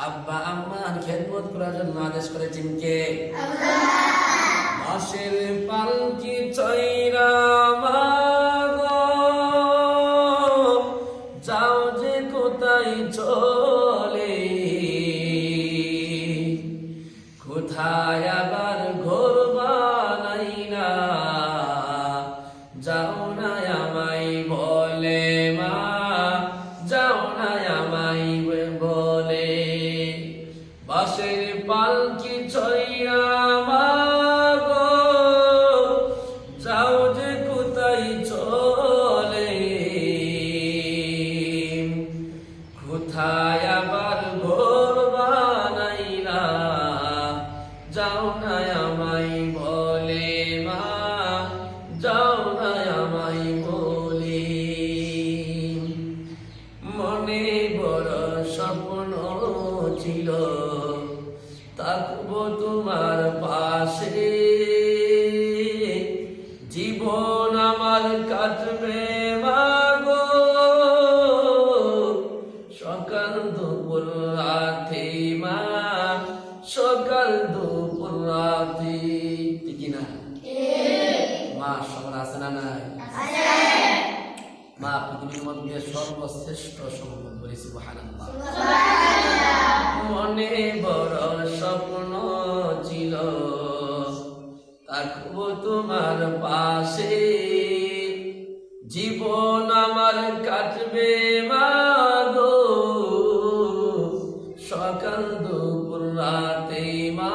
আব্বা আম্মার খেদমত করার জন্য আদেশ করেছেন কে? মাসের পালকি চৈরা যাও যে কোথায় চোখ বাসের পালকি ছয়া মাগো যাও যে কোথায় চলে। কোথায় আবার ঘর যাও ছিল থাকব তোমার পাশে। জীবন আমার কাটবে মাগো। সকাল দুপুর রাতে মা সকাল দুপুর রাতে। ঠিক না? মা সবার আছে না নাই? মা পৃথিবীর মধ্যে সর্বশ্রেষ্ঠ সম্পদ বলেছি সুবহানাল্লাহ। মনে বড় স্বপ্ন ছিল। থাকব তোমার পাশে। জীবন আমার কাটবে মাদো সকাল দুপুর রাতে মা